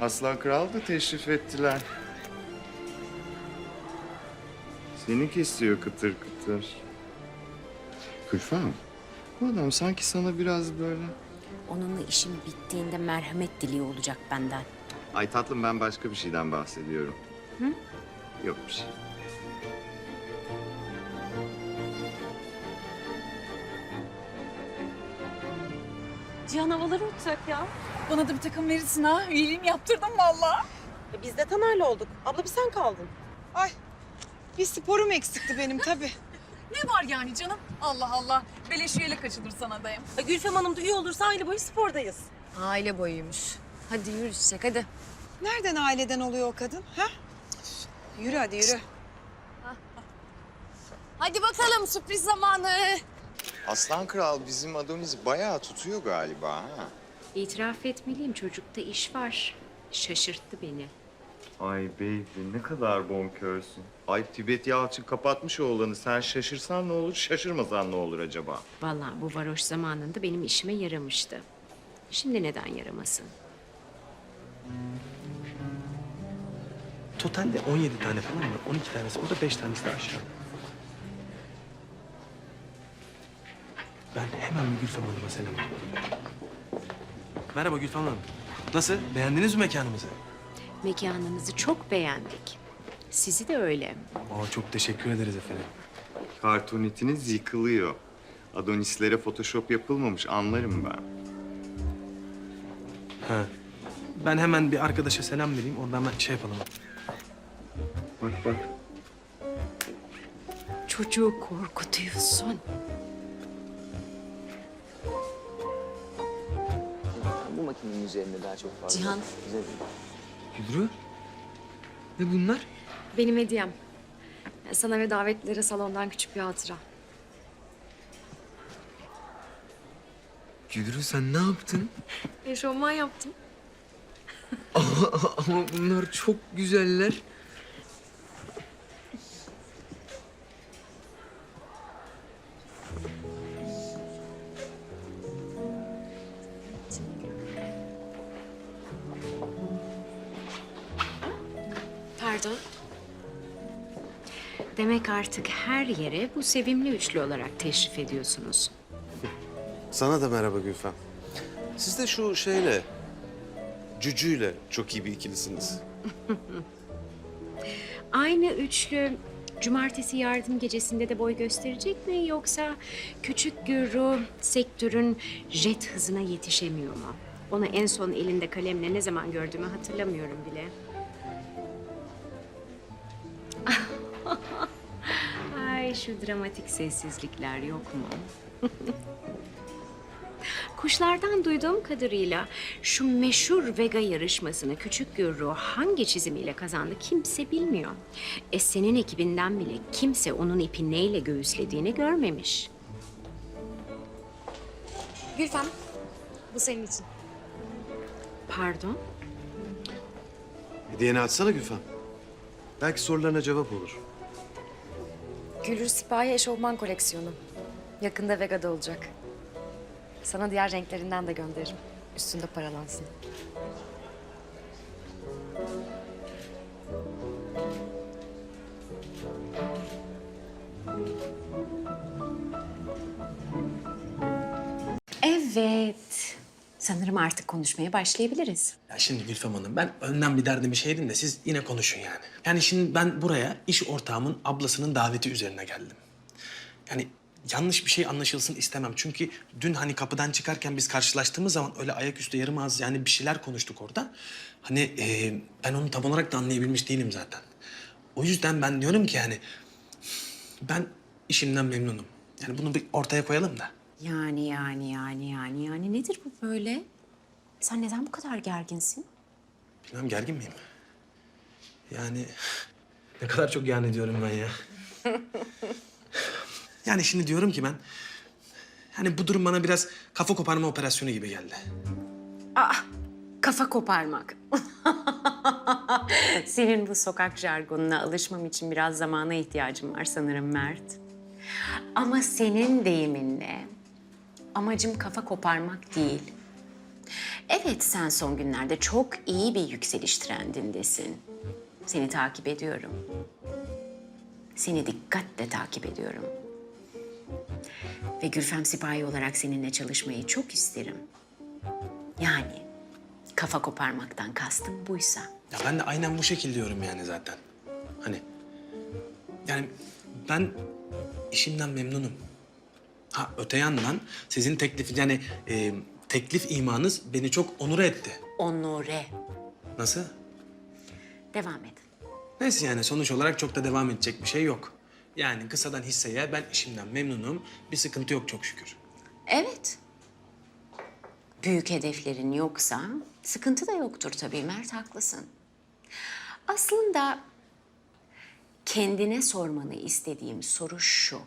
Aslan Kral da teşrif ettiler. Seni kesiyor kıtır kıtır. Gülfem, bu adam sanki sana biraz böyle... Onunla işim bittiğinde merhamet diliyor olacak benden. Ay tatlım ben başka bir şeyden bahsediyorum. Hı? Yok bir şey. Cihan havaları uçacak ya. Bana da bir takım verirsin ha. Üyeliğimi yaptırdım vallahi. E biz de Taner'le olduk. Abla bir sen kaldın. Ay bir sporum eksikti benim tabii. Ne var yani canım? Allah Allah. Beleş üyelik açılır sana dayım. E Gülfem Hanım da üye olursa aile boyu spordayız. Aile boyuymuş. Hadi yürü çiçek hadi. Nereden aileden oluyor o kadın? Ha? Yürü hadi yürü. Hadi bakalım sürpriz zamanı. Aslan Kral bizim Adonis bayağı tutuyor galiba ha. İtiraf etmeliyim çocukta iş var. Şaşırttı beni. Ay baby ne kadar bonkörsün. Ay Tibet Yalçın kapatmış oğlanı. Sen şaşırsan ne olur, şaşırmasan ne olur acaba? Vallahi bu varoş zamanında benim işime yaramıştı. Şimdi neden yaramasın? Totalde 17 tane falan var. 12 tanesi burada, 5 tanesi de aşağı. Ben hemen bir Gülfem Hanım'a selam veriyorum. Merhaba Gülfem Hanım. Nasıl? Beğendiniz mi mekanımızı? Mekanınızı çok beğendik. Sizi de öyle. Aa, çok teşekkür ederiz efendim. Kartonetiniz yıkılıyor. Adonislere photoshop yapılmamış anlarım ben. Ha. Ben hemen bir arkadaşa selam vereyim. Oradan ben şey yapalım. Bak bak. Çocuğu korkutuyorsun. Makinenin üzerinde daha çok fazla. Cihan. Güzel. Gülru? Ne bunlar? Benim hediyem. Sana ve davetlilere salondan küçük bir hatıra. Gülru sen ne yaptın? Eşofman yaptım. Ama bunlar çok güzeller. Pardon. Demek artık her yere bu sevimli üçlü olarak teşrif ediyorsunuz. Sana da merhaba Gülfem. Siz de şu şeyle, Cücü'yle çok iyi bir ikilisiniz. Aynı üçlü cumartesi yardım gecesinde de boy gösterecek mi yoksa küçük Gürru sektörün jet hızına yetişemiyor mu? Onu en son elinde kalemle ne zaman gördüğümü hatırlamıyorum bile. Şu dramatik sessizlikler yok mu? Kuşlardan duyduğum kadarıyla şu meşhur Vega yarışmasını küçük Gürru hangi çizimiyle kazandı kimse bilmiyor. E senin ekibinden bile kimse onun ipi neyle göğüslediğini görmemiş. Gülfem, bu senin için. Pardon? Hediyeni açsana Gülfem. Belki sorularına cevap olur. Gülür Sipahi eşofman koleksiyonu. Yakında Vega'da olacak. Sana diğer renklerinden de gönderirim. Üstünde paralansın. Evet. Sanırım artık konuşmaya başlayabiliriz. Ya şimdi Gülfem Hanım ben önden bir derdimi şey edeyim de siz yine konuşun yani. Yani şimdi ben buraya iş ortağımın ablasının daveti üzerine geldim. Yani yanlış bir şey anlaşılsın istemem. Çünkü dün hani kapıdan çıkarken biz karşılaştığımız zaman öyle ayaküstü yarım ağız yani bir şeyler konuştuk orada. Hani e, ben onu tam olarak da anlayabilmiş değilim zaten. O yüzden ben diyorum ki yani ben işimden memnunum. Yani bunu bir ortaya koyalım da. Yani yani yani yani yani nedir bu böyle? Sen neden bu kadar gerginsin? Bilmem gergin miyim? Yani ne kadar çok yani diyorum ben ya. yani şimdi diyorum ki ben... Yani bu durum bana biraz kafa koparma operasyonu gibi geldi. Kafa koparmak. Senin bu sokak jargonuna alışmam için biraz zamana ihtiyacım var sanırım Mert. Ama senin deyiminle amacım kafa koparmak değil. Evet sen son günlerde çok iyi bir yükseliş trendindesin. Seni takip ediyorum. Seni dikkatle takip ediyorum. Ve Gülfem Sipahi olarak seninle çalışmayı çok isterim. Yani kafa koparmaktan kastım buysa. Ya ben de aynen bu şekil diyorum yani zaten. Hani yani ben işimden memnunum. Ha öte yandan sizin teklif yani e, teklif imanız beni çok onur etti. Onore. Nasıl? Devam et. Neyse yani sonuç olarak çok da devam edecek bir şey yok. Yani kısadan hisseye ben işimden memnunum. Bir sıkıntı yok çok şükür. Evet. Büyük hedeflerin yoksa sıkıntı da yoktur tabii Mert haklısın. Aslında kendine sormanı istediğim soru şu.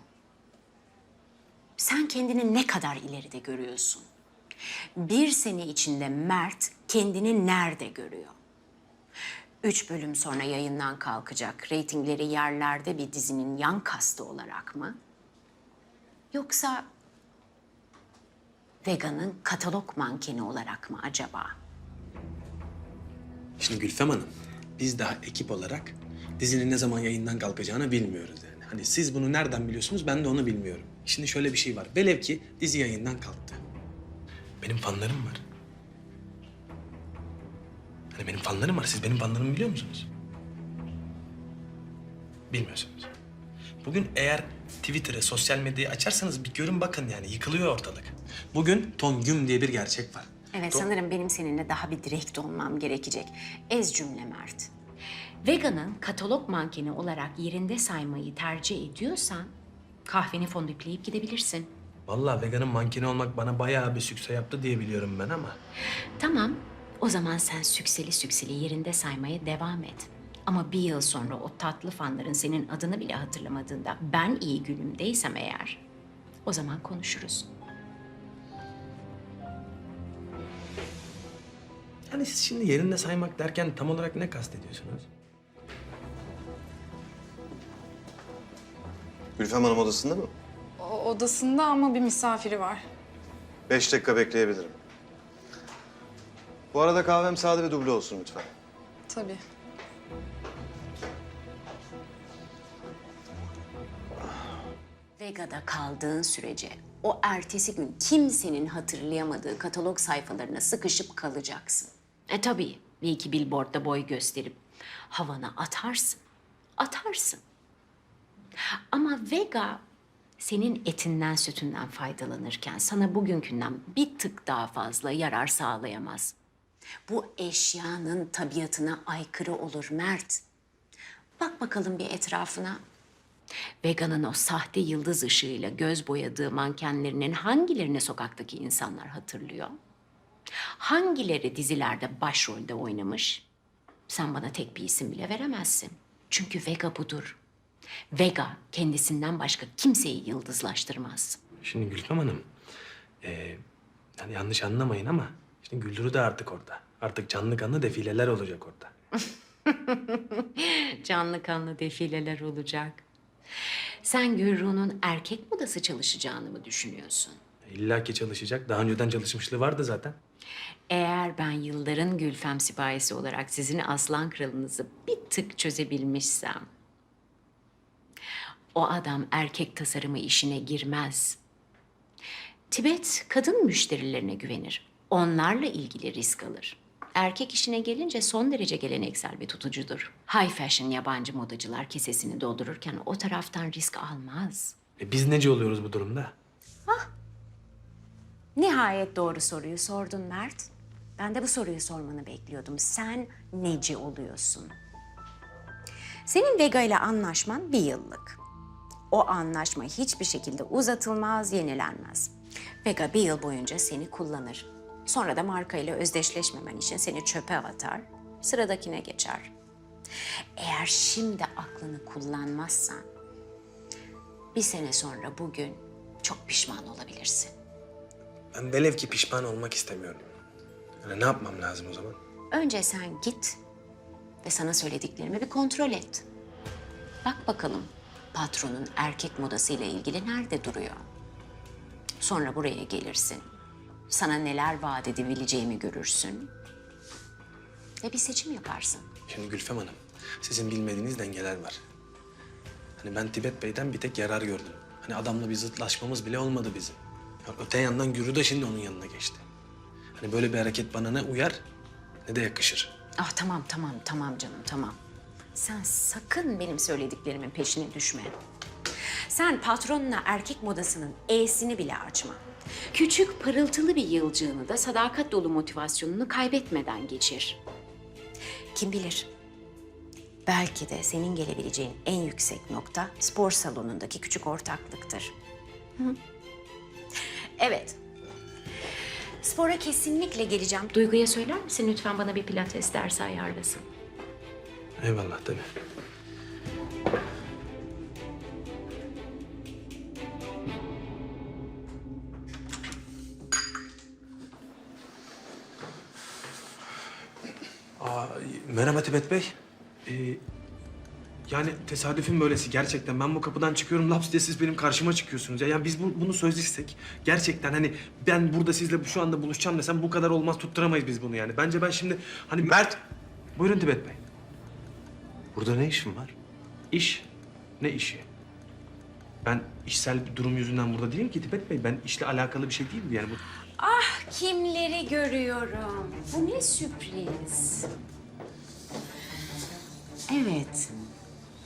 Sen kendini ne kadar ileride görüyorsun? Bir sene içinde Mert kendini nerede görüyor? Üç bölüm sonra yayından kalkacak, reytingleri yerlerde bir dizinin yan kastı olarak mı? Yoksa Vega'nın katalog mankeni olarak mı acaba? Şimdi Gülfem Hanım, biz daha ekip olarak dizinin ne zaman yayından kalkacağını bilmiyoruz yani. Hani siz bunu nereden biliyorsunuz ben de onu bilmiyorum. Şimdi şöyle bir şey var. Velev ki dizi yayından kalktı. Benim fanlarım var. Hani benim fanlarım var. Siz benim fanlarımı biliyor musunuz? Bilmiyorsunuz. Bugün eğer Twitter'ı, sosyal medyayı açarsanız bir görün bakın yani yıkılıyor ortalık. Bugün Ton Güm diye bir gerçek var. Evet Ton- sanırım benim seninle daha bir direkt olmam gerekecek. Ez cümle Mert. Vega'nın katalog mankeni olarak yerinde saymayı tercih ediyorsan kahveni fondüpleyip gidebilirsin. Vallahi veganın mankeni olmak bana bayağı bir sükse yaptı diye biliyorum ben ama. Tamam o zaman sen sükseli sükseli yerinde saymaya devam et. Ama bir yıl sonra o tatlı fanların senin adını bile hatırlamadığında ben iyi günümdeysem eğer o zaman konuşuruz. Yani siz şimdi yerinde saymak derken tam olarak ne kastediyorsunuz? Gülfem Hanım odasında mı? O odasında ama bir misafiri var. Beş dakika bekleyebilirim. Bu arada kahvem sade ve duble olsun lütfen. Tabii. Vega'da kaldığın sürece o ertesi gün kimsenin hatırlayamadığı katalog sayfalarına sıkışıp kalacaksın. E tabii bir iki billboardda boy gösterip havana atarsın. Atarsın. Ama Vega senin etinden sütünden faydalanırken sana bugünkünden bir tık daha fazla yarar sağlayamaz. Bu eşyanın tabiatına aykırı olur Mert. Bak bakalım bir etrafına. Vega'nın o sahte yıldız ışığıyla göz boyadığı mankenlerinin hangilerini sokaktaki insanlar hatırlıyor? Hangileri dizilerde başrolde oynamış? Sen bana tek bir isim bile veremezsin. Çünkü Vega budur. Vega kendisinden başka kimseyi yıldızlaştırmaz. Şimdi Gülfem Hanım, ee, yani yanlış anlamayın ama şimdi Güldürü de artık orada. Artık canlı kanlı defileler olacak orada. Canlı kanlı defileler olacak. Sen Gürru'nun erkek modası çalışacağını mı düşünüyorsun? İlla ki çalışacak. Daha önceden çalışmışlığı vardı zaten. Eğer ben yılların Gülfem sipahisi olarak sizin aslan kralınızı bir tık çözebilmişsem... ...o adam erkek tasarımı işine girmez. Tibet kadın müşterilerine güvenir. Onlarla ilgili risk alır. Erkek işine gelince son derece geleneksel bir tutucudur. High fashion yabancı modacılar kesesini doldururken o taraftan risk almaz. E biz nece oluyoruz bu durumda? Nihayet doğru soruyu sordun Mert. Ben de bu soruyu sormanı bekliyordum. Sen neci oluyorsun? Senin Vega ile anlaşman bir yıllık. O anlaşma hiçbir şekilde uzatılmaz, yenilenmez. Vega bir yıl boyunca seni kullanır. Sonra da marka ile özdeşleşmemen için seni çöpe atar, sıradakine geçer. Eğer şimdi aklını kullanmazsan, bir sene sonra bugün çok pişman olabilirsin. Ben velev ki pişman olmak istemiyorum. Yani ne yapmam lazım o zaman? Önce sen git ve sana söylediklerimi bir kontrol et. Bak bakalım patronun erkek modasıyla ilgili nerede duruyor? Sonra buraya gelirsin. Sana neler vaat edebileceğimi görürsün. Ve bir seçim yaparsın. Şimdi Gülfem Hanım, sizin bilmediğiniz dengeler var. Hani ben Tibet Bey'den bir tek yarar gördüm. Hani adamla bir zıtlaşmamız bile olmadı bizim. Ya öte yandan Gürü de şimdi onun yanına geçti. Hani böyle bir hareket bana ne uyar ne de yakışır. Ah tamam tamam tamam canım tamam. Sen sakın benim söylediklerimin peşine düşme. Sen patronuna erkek modasının E'sini bile açma. Küçük pırıltılı bir yılcığını da sadakat dolu motivasyonunu kaybetmeden geçir. Kim bilir? Belki de senin gelebileceğin en yüksek nokta spor salonundaki küçük ortaklıktır. Evet. Spora kesinlikle geleceğim. Duygu'ya söyler misin lütfen bana bir pilates dersi ayarlasın? Eyvallah tabii. Aa, merhaba Tibet Bey. Ee, yani tesadüfün böylesi gerçekten. Ben bu kapıdan çıkıyorum laps diye siz benim karşıma çıkıyorsunuz. Ya yani biz bu, bunu sözleşsek gerçekten hani ben burada sizle şu anda buluşacağım desem bu kadar olmaz tutturamayız biz bunu yani. Bence ben şimdi hani... Mert! Buyurun Tibet Bey. Burada ne işin var? İş. Ne işi? Ben işsel bir durum yüzünden burada değilim ki Tibet Bey. Ben işle alakalı bir şey değil bu yani. Bu... Kimleri görüyorum? Bu ne sürpriz. Evet.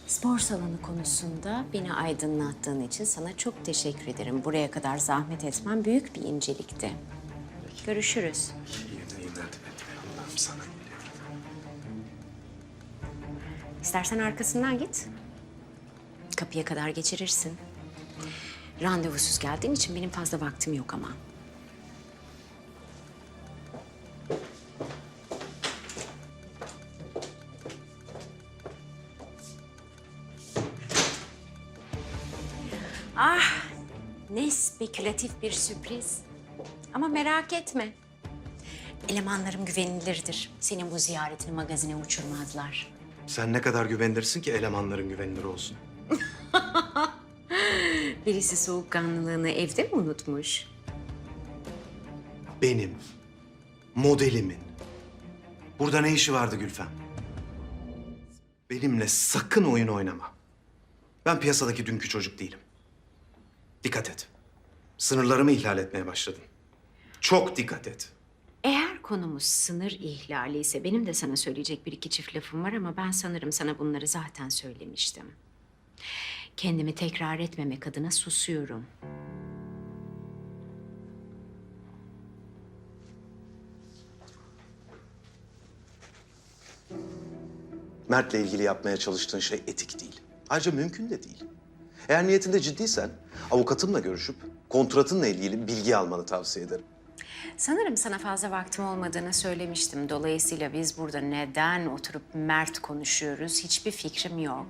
Spor salonu konusunda beni aydınlattığın için sana çok teşekkür ederim. Buraya kadar zahmet etmem büyük bir incelikti. Görüşürüz. İyi yayınlar Tibet Bey. Allah'ım sana İstersen arkasından git. Kapıya kadar geçirirsin. Randevusuz geldiğin için benim fazla vaktim yok ama. Ah, ne spekülatif bir sürpriz. Ama merak etme. Elemanlarım güvenilirdir. Senin bu ziyaretini magazine uçurmazlar. Sen ne kadar güvenilirsin ki elemanların güvenilir olsun? Birisi soğukkanlılığını evde mi unutmuş? Benim, modelimin. Burada ne işi vardı Gülfem? Benimle sakın oyun oynama. Ben piyasadaki dünkü çocuk değilim. Dikkat et. Sınırlarımı ihlal etmeye başladın. Çok dikkat et. Eğer konumuz sınır ihlali ise benim de sana söyleyecek bir iki çift lafım var ama ben sanırım sana bunları zaten söylemiştim. Kendimi tekrar etmemek adına susuyorum. Mert'le ilgili yapmaya çalıştığın şey etik değil. Ayrıca mümkün de değil. Eğer niyetinde ciddiysen avukatımla görüşüp kontratınla ilgili bilgi almanı tavsiye ederim. Sanırım sana fazla vaktim olmadığını söylemiştim. Dolayısıyla biz burada neden oturup Mert konuşuyoruz hiçbir fikrim yok.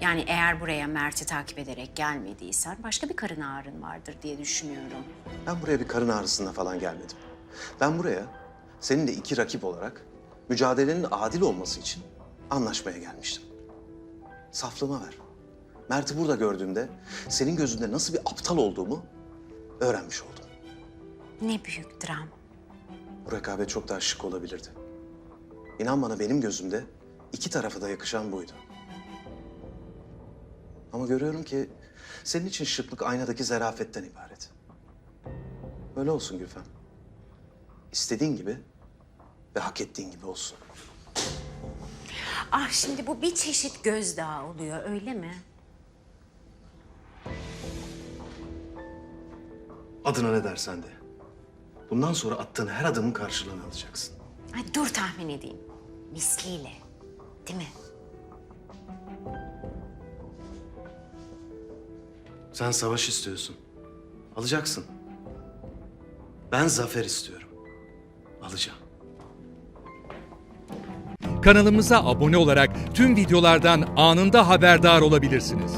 Yani eğer buraya Mert'i takip ederek gelmediysen başka bir karın ağrın vardır diye düşünüyorum. Ben buraya bir karın ağrısına falan gelmedim. Ben buraya seninle iki rakip olarak mücadelenin adil olması için anlaşmaya gelmiştim. Saflığıma ver. Mert'i burada gördüğümde senin gözünde nasıl bir aptal olduğumu öğrenmiş oldum. Ne büyük dram. Bu rekabet çok daha şık olabilirdi. İnan bana benim gözümde iki tarafa da yakışan buydu. Ama görüyorum ki senin için şıklık aynadaki zarafetten ibaret. Öyle olsun Gülfem. İstediğin gibi ve hak ettiğin gibi olsun. Ah şimdi bu bir çeşit gözdağı oluyor öyle mi? Adına ne dersen de. Bundan sonra attığın her adımın karşılığını alacaksın. Ay dur tahmin edeyim. Misliyle. Değil mi? Sen savaş istiyorsun. Alacaksın. Ben zafer istiyorum. Alacağım. Kanalımıza abone olarak tüm videolardan anında haberdar olabilirsiniz.